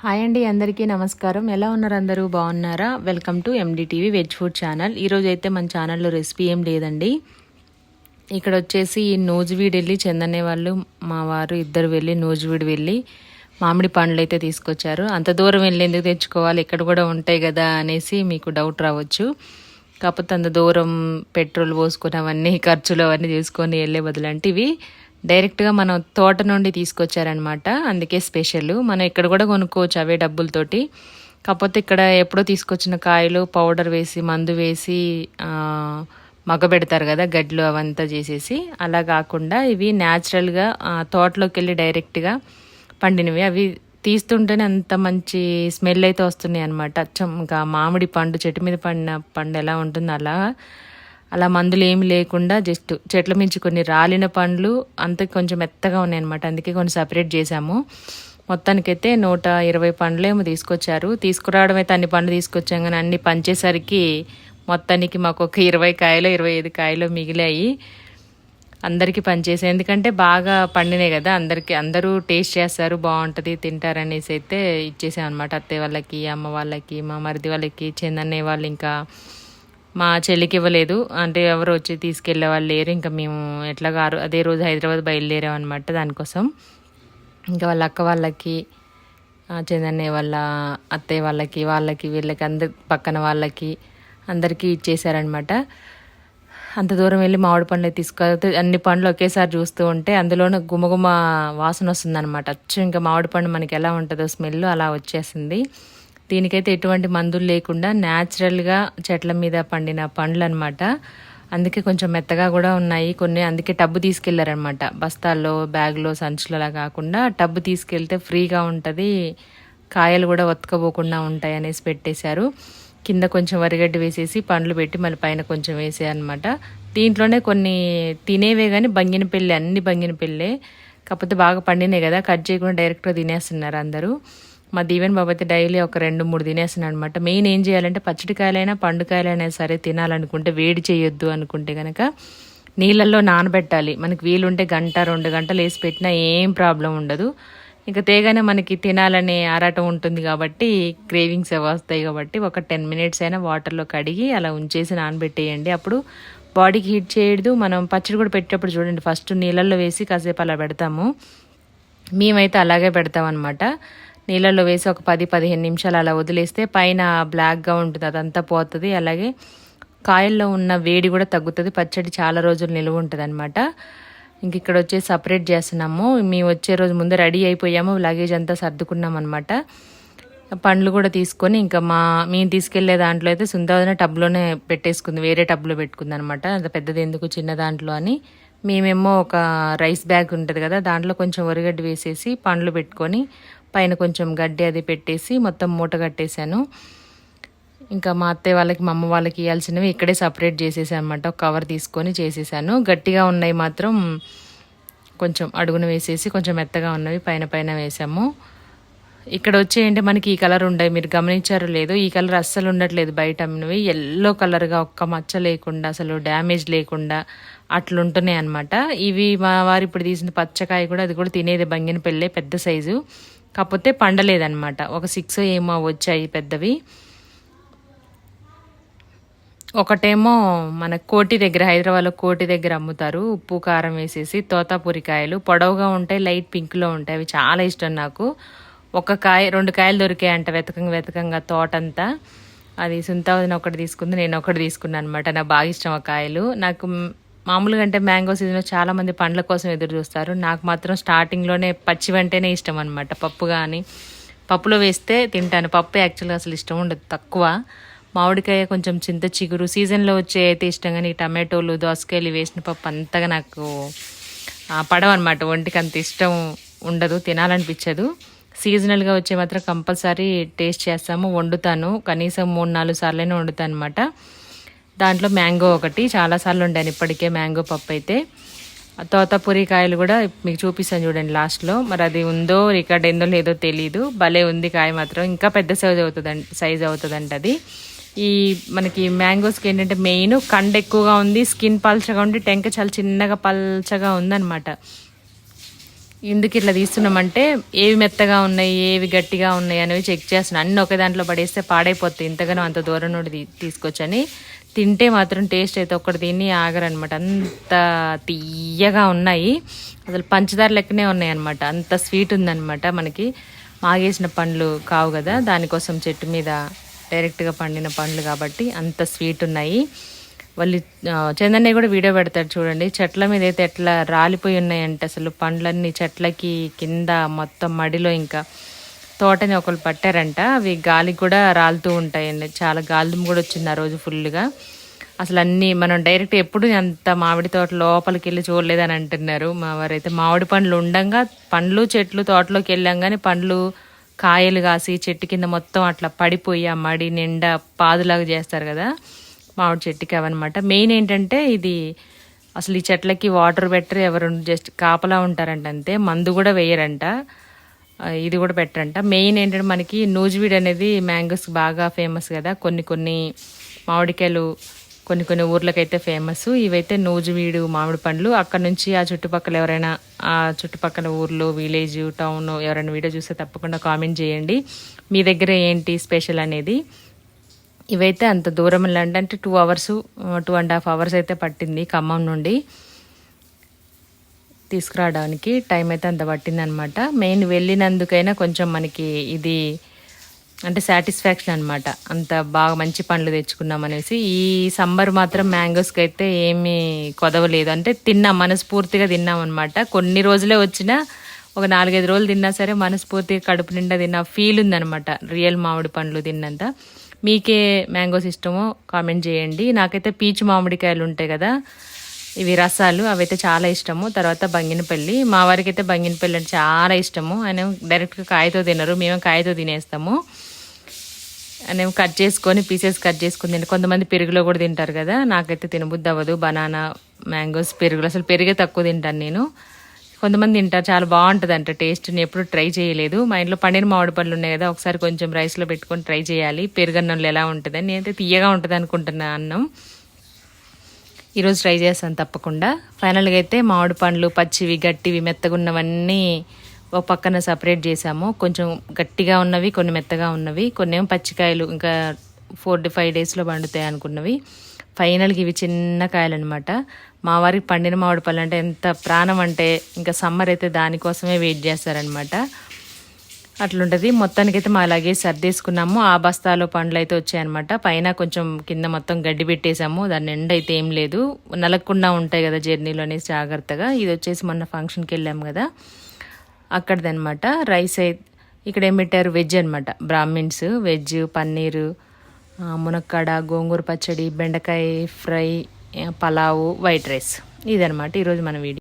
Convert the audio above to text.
Hi అండి అందరికీ నమస్కారం. ఎలా ఉన్నారు అందరూ? బాగున్నారా? Welcome to NDTV veg food channel ఈరోజు అయితే మన ఛానల్లో రెసిపీ ఏం లేదండి. ఇక్కడ వచ్చేసి నూజివీడు వెళ్ళి చెందనే వాళ్ళు మా వారు ఇద్దరు వెళ్ళి నూజివీడు వెళ్ళి మామిడి పండ్లు అయితే తీసుకొచ్చారు. అంత దూరం వెళ్ళి ఎందుకు తెచ్చుకోవాలి? ఇక్కడ కూడా ఉంటాయి కదా అనేసి మీకు డౌట్ రావచ్చు. కాకపోతే అంత దూరం పెట్రోల్ పోసుకుని అవన్నీ ఖర్చులు అవన్నీ తీసుకొని వెళ్ళే బదులు ఇవి డైరెక్ట్గా మనం తోట నుండి తీసుకొచ్చారనమాట అందుకే స్పెషల్. మనం ఇక్కడ కూడా కొనుక్కోవచ్చు అవే డబ్బులతోటి. కాకపోతే ఇక్కడ ఎప్పుడో తీసుకొచ్చిన కాయలు పౌడర్ వేసి మందు వేసి మగబెడతారు కదా గడ్లు అవంతా చేసేసి. అలా కాకుండా ఇవి న్యాచురల్గా తోటలోకి వెళ్ళి డైరెక్ట్గా పండినవి. అవి తీస్తుంటేనే అంత మంచి స్మెల్ అయితే వస్తున్నాయి అనమాట అచ్చం ఇంకా మామిడి పండు చెట్టు మీద పండిన పండు ఎలా ఉంటుందో అలా అలా మందులు ఏమి లేకుండా జస్ట్ చెట్ల మించి కొన్ని రాలిన పండ్లు అంత కొంచెం మెత్తగా ఉన్నాయన్నమాట. అందుకే కొన్ని సపరేట్ చేశాము. మొత్తానికైతే నూట ఇరవై పండ్లు ఏమో తీసుకొచ్చారు. తీసుకురావడం అయితే అన్ని పండ్లు తీసుకొచ్చాం కానీ అన్ని పంచేసరికి మొత్తానికి మాకు ఒక ఇరవై కాయలు ఇరవై ఐదు కాయలు మిగిలాయి. అందరికీ పనిచేసాయి ఎందుకంటే బాగా పండినాయి కదా. అందరికి అందరూ టేస్ట్ చేస్తారు బాగుంటుంది తింటారనేసి అయితే ఇచ్చేసాం అనమాట అత్తయ్య వాళ్ళకి అమ్మ వాళ్ళకి మా మరిది వాళ్ళకి చెందన్నయ్య వాళ్ళు ఇంకా మా చెల్లికి ఇవ్వలేదు. అంటే ఎవరు వచ్చి తీసుకెళ్ళే వాళ్ళు లేరు. ఇంకా మేము ఎట్లాగా అదే రోజు హైదరాబాద్ బయలుదేరామన్నమాట దానికోసం. ఇంకా వాళ్ళ అక్క వాళ్ళకి చందన్నయ్య వాళ్ళ అత్తయ్య వాళ్ళకి వాళ్ళకి వీళ్ళకి అందరి పక్కన వాళ్ళకి అందరికీ ఇచ్చేసారనమాట అంత దూరం వెళ్ళి మామిడి పండ్లు తీసుకెళ్తే అన్ని పండ్లు ఒకేసారి చూస్తూ ఉంటే అందులోనే గుమగుమ వాసన వస్తుంది అనమాట అచ్చు ఇంకా మామిడి పండు మనకి ఎలా ఉంటుందో స్మెల్ అలా వచ్చేసింది. దీనికైతే ఎటువంటి మందులు లేకుండా న్యాచురల్గా చెట్ల మీద పండిన పండ్లు అనమాట అందుకే కొంచెం మెత్తగా కూడా ఉన్నాయి కొన్ని. అందుకే టబ్బు తీసుకెళ్ళారనమాట బస్తాల్లో బ్యాగ్లో సంచులలా కాకుండా టబ్బు తీసుకెళ్తే ఫ్రీగా ఉంటుంది. కాయలు కూడా ఒత్తుకపోకుండా ఉంటాయి అనేసి పెట్టేశారు. కింద కొంచెం వరిగడ్డి వేసేసి పండ్లు పెట్టి మళ్ళీ పైన కొంచెం వేసేయనమాట దీంట్లోనే కొన్ని తినేవే కానీ బంగిన పెళ్ళి అన్ని బంగిన పెళ్ళే కాకపోతే బాగా పండినాయి కదా కట్ చేయకుండా డైరెక్ట్గా తినేస్తున్నారు అందరూ. మా దీవెన్ బాబు అయితే డైలీ ఒక రెండు మూడు తినేసాను అనమాట మెయిన్ ఏం చేయాలంటే పచ్చడికాయలైనా పండుకాయలైనా సరే తినాలనుకుంటే వేడి చేయొద్దు అనుకుంటే కనుక నీళ్ళల్లో నానబెట్టాలి. మనకి వీలుంటే గంట రెండు గంటలు వేసి పెట్టినా ఏం ప్రాబ్లం ఉండదు. ఇంకా తేగానే మనకి తినాలనే ఆరాటం ఉంటుంది కాబట్టి క్రేవింగ్స్ వస్తాయి కాబట్టి ఒక టెన్ మినిట్స్ అయినా వాటర్లో కడిగి అలా ఉంచేసి నానబెట్టేయండి. అప్పుడు బాడీకి హీట్ చేయదు మనం పచ్చడి కూడా పెట్టేటప్పుడు చూడండి ఫస్ట్ నీళ్ళల్లో వేసి కాసేపు అలా పెడతాము. మేమైతే అలాగే పెడతాం అనమాట నీళ్ళల్లో వేసి ఒక పది పదిహేను నిమిషాలు అలా వదిలేస్తే పైన బ్లాక్గా ఉంటుంది అదంతా పోతుంది. అలాగే కాయల్లో ఉన్న వేడి కూడా తగ్గుతుంది పచ్చడి చాలా రోజులు నిలువ ఉంటుంది అనమాట ఇంక ఇక్కడ వచ్చేసి సపరేట్ చేస్తున్నాము. మేము వచ్చే రోజు ముందు రెడీ అయిపోయాము లగేజ్ అంతా సర్దుకున్నాం అనమాట పండ్లు కూడా తీసుకొని ఇంకా మా మేము తీసుకెళ్ళే దాంట్లో అయితే సుందరవదన టబ్లోనే పెట్టేసుకుంది వేరే టబ్లో పెట్టుకుంది అనమాట అంత పెద్దది ఎందుకు చిన్న దాంట్లో అని. మేమేమో ఒక రైస్ బ్యాగ్ ఉంటుంది కదా దాంట్లో కొంచెం వరిగడ్డి వేసేసి పండ్లు పెట్టుకొని పైన కొంచెం గడ్డి అది పెట్టేసి మొత్తం మూట కట్టేశాను. ఇంకా మా అత్తయ్య వాళ్ళకి మా అమ్మ వాళ్ళకి ఇవ్వాల్సినవి ఇక్కడే సపరేట్ చేసేసాను అనమాట ఒక కవర్ తీసుకొని చేసేసాను. గట్టిగా ఉన్నాయి మాత్రం కొంచెం అడుగున వేసేసి కొంచెం మెత్తగా ఉన్నవి పైన పైన వేసాము. ఇక్కడ వచ్చేయండి మనకి ఈ కలర్ ఉండవు మీరు గమనించారు లేదు ఈ కలర్ అస్సలు ఉండట్లేదు బయట అమ్మినవి. ఎల్లో కలర్గా ఒక్క మచ్చ లేకుండా అసలు డ్యామేజ్ లేకుండా అట్లుంటున్నాయి అనమాట ఇవి మా వారు ఇప్పుడు తీసిన పచ్చకాయ కూడా అది కూడా తినేది బంగిన పెళ్ళే పెద్ద సైజు. కాకపోతే పండలేదన్నమాట. ఒక సిక్స్ ఏమో వచ్చాయి పెద్దవి. ఒకటేమో మన కోటి దగ్గర హైదరాబాద్లో కోటి దగ్గర అమ్ముతారు. ఉప్పు కారం వేసేసి తోతాపూరి కాయలు. పొడవుగా ఉంటాయి లైట్ పింక్లో ఉంటాయి. అవి చాలా ఇష్టం నాకు. ఒక కాయ రెండు కాయలు దొరికాయి అంట వెతకంగా వెతకంగా తోటంతా. అది సుంతావదిన ఒకటి తీసుకుంది నేను ఒకటి తీసుకున్నాను అనమాట నాకు బాగా ఇష్టం ఆ కాయలు. నాకు మామూలుగా అంటే మ్యాంగో సీజన్లో చాలామంది పండ్ల కోసం ఎదురు చూస్తారు. నాకు మాత్రం స్టార్టింగ్లోనే పచ్చి వంటేనే ఇష్టం అనమాట పప్పు కానీ పప్పులో వేస్తే తింటాను. పప్పు యాక్చువల్గా అసలు ఇష్టం ఉండదు తక్కువ. మామిడికాయ కొంచెం చింత చిగురు సీజన్లో వచ్చే అయితే ఇష్టం కానీ టమాటోలు దోసకాయలు వేసిన పప్పు అంతగా నాకు పడవన్నమాట ఒంటికి అంత ఇష్టం ఉండదు తినాలనిపించదు. సీజనల్గా వచ్చే మాత్రం కంపల్సరీ టేస్ట్ చేస్తాము వండుతాను. కనీసం మూడు నాలుగు సార్లైనా వండుతాను అనమాట దాంట్లో మ్యాంగో ఒకటి. చాలాసార్లు ఉండాను ఇప్పటికే మ్యాంగో పప్పు అయితే. తోతపూరి కాయలు కూడా మీకు చూపిస్తాను చూడండి లాస్ట్లో మరి అది ఉందో రికార్డ్ ఏందో లేదో తెలియదు భలే ఉంది కాయ మాత్రం. ఇంకా పెద్ద సైజ్ అవుతుందండి సైజ్ అవుతుందంట అది. ఈ మనకి మ్యాంగోస్కి ఏంటంటే మెయిన్ కండ ఎక్కువగా ఉంది. స్కిన్ పల్చగా ఉండి టెంక చాలా చిన్నగా పల్చగా ఉందన్నమాట. ఎందుకు ఇట్లా తీస్తున్నామంటే ఏవి మెత్తగా ఉన్నాయి ఏవి గట్టిగా ఉన్నాయి అనేవి చెక్ చేస్తున్నాను. అన్నీ ఒకే దాంట్లో పడేస్తే పాడైపోతాయి. ఇంతగానో అంత దూరం నుండి తీసుకొచ్చని. తింటే మాత్రం టేస్ట్ అయితే ఒక్కటి తిని ఆగరనమాట. అంత తీయగా ఉన్నాయి. అసలు పంచదార లెక్కనే ఉన్నాయి అనమాట అంత స్వీట్ ఉందన్నమాట మనకి. మాగేసిన పండ్లు కావు కదా. దానికోసం చెట్టు మీద డైరెక్ట్గా పండిన పండ్లు కాబట్టి అంత స్వీట్ ఉన్నాయి. వాళ్ళు చందన్నయ్య కూడా వీడియో పెడతాడు చూడండి. చెట్ల మీద అయితే ఎట్లా రాలిపోయి ఉన్నాయంటే అసలు పండ్లన్నీ చెట్లకి కింద మొత్తం మడిలో ఇంకా తోటని ఒకరు పట్టారంట. అవి గాలికి కూడా రాలుతూ ఉంటాయండి. చాలా గాలి కూడా వచ్చింది ఆ రోజు ఫుల్గా. అసలు అన్నీ మనం డైరెక్ట్ ఎప్పుడు అంత మామిడి తోట లోపలికి వెళ్ళి చూడలేదని అంటున్నారు. మా వారైతే మామిడి పండ్లు ఉండంగా పండ్లు చెట్లు తోటలోకి వెళ్ళాం కానీ పండ్లు కాయలు కాసి చెట్టు కింద మొత్తం అట్లా పడిపోయి ఆ మడి నిండా పాదులాగా చేస్తారు కదా. మామిడి చెట్టుకి అవన్నమాట. మెయిన్ ఏంటంటే ఇది అసలు ఈ చెట్లకి వాటర్ పెట్టరు ఎవరు జస్ట్ కాపలా ఉంటారంట అంతే మందు కూడా వేయరంట. ఇది కూడా పెట్టరంట. మెయిన్ ఏంటంటే మనకి నూజివీడ్ అనేది మ్యాంగోస్ బాగా ఫేమస్ కదా. కొన్ని కొన్ని మామిడికాయలు కొన్ని కొన్ని ఊర్లకైతే ఫేమస్ ఇవైతే నూజివీడు మామిడి పండ్లు. అక్కడ నుంచి ఆ చుట్టుపక్కల ఎవరైనా ఆ చుట్టుపక్కల ఊర్లో విలేజ్ టౌన్ ఎవరైనా వీడియో చూస్తే తప్పకుండా కామెంట్ చేయండి. మీ దగ్గర ఏంటి స్పెషల్ అనేది? ఇవైతే అంత దూరం వెళ్ళండి అంటే two hours two and half hours అయితే పట్టింది ఖమ్మం నుండి. తీసుకురావడానికి టైం అయితే అంత పట్టిందనమాట. మెయిన్ వెళ్ళినందుకైనా కొంచెం మనకి ఇది అంటే సాటిస్ఫాక్షన్ అనమాట అంత బాగా మంచి పండ్లు తెచ్చుకున్నాం అనేసి. ఈ సమ్మర్ మాత్రం మ్యాంగోస్కి అయితే ఏమీ కొదవలేదు. అంటే తిన్నాం మనస్ఫూర్తిగా తిన్నాం అనమాట కొన్ని రోజులే వచ్చినా ఒక నాలుగైదు రోజులు తిన్నా సరే మనస్ఫూర్తిగా కడుపు నిండా తిన్న ఫీల్ ఉందనమాట రియల్ మామిడి పండ్లు తిన్నంత. మీకే మ్యాంగోస్ ఇష్టమో కామెంట్ చేయండి. నాకైతే పీచు మామిడికాయలు ఉంటాయి కదా ఇవి రసాలు అవైతే చాలా ఇష్టము. తర్వాత బంగినపల్లి. మా వారికి అయితే బంగినపల్లి అంటే చాలా ఇష్టము. ఆయన డైరెక్ట్గా కాయతో తినరు. మేము కాయతో తినేస్తాము. నేను కట్ చేసుకొని పీసెస్ కట్ చేసుకుని తింటే కొంతమంది పెరుగులో కూడా తింటారు కదా. నాకైతే తినబుద్ధి అవ్వదు. బనానా మ్యాంగోస్ పెరుగులు. అసలు పెరిగే తక్కువ తింటాను నేను. కొంతమంది తింటారు. చాలా బాగుంటుంది అంట టేస్ట్. నేను ఎప్పుడు ట్రై చేయలేదు. మా ఇంట్లో పండిన మామిడి పళ్ళు ఉన్నాయి కదా. ఒకసారి కొంచెం రైస్లో పెట్టుకొని ట్రై చేయాలి. పెరుగన్నంలో ఎలా ఉంటుందని. నేనైతే తీయగా ఉంటుంది అనుకుంటున్నా అన్నం. ఈరోజు ట్రై చేస్తాను తప్పకుండా. ఫైనల్గా అయితే మామిడి పండ్లు పచ్చివి గట్టివి మెత్తగున్నవన్నీ ఒక పక్కన సపరేట్ చేసాము కొంచెం గట్టిగా ఉన్నవి కొన్ని మెత్తగా ఉన్నవి కొన్ని ఏమో పచ్చికాయలు ఇంకా ఫోర్ టు ఫైవ్ డేస్లో పండుతాయి అనుకున్నవి. ఫైనల్కి ఇవి చిన్న కాయలు అనమాట మా వారికి పండిన మామిడి పళ్ళు అంటే ఎంత ప్రాణం అంటే ఇంకా సమ్మర్ అయితే దానికోసమే వెయిట్ చేస్తారనమాట అట్లుంటది. మొత్తానికైతే మా లగేజ్ సర్దేసుకున్నాము. ఆ బస్తాలో పండ్లు అయితే వచ్చాయన్నమాట. పైన కొంచెం కింద మొత్తం గడ్డి పెట్టేశాము. దాని ఎండ అయితే ఏం లేదు. నలగకుండా ఉంటాయి కదా జర్నీలో అనేసి జాగ్రత్తగా. ఇది వచ్చేసి మొన్న ఫంక్షన్కి వెళ్ళాము కదా. అక్కడిదనమాట రైస్ అయితే ఇక్కడ ఏం పెట్టారు? వెజ్ అనమాట బ్రాహ్మిన్స్ వెజ్ పన్నీరు మునక్కాడ గోంగూర పచ్చడి బెండకాయ ఫ్రై పలావు వైట్ రైస్. ఇదనమాట ఈరోజు మన వీడియో.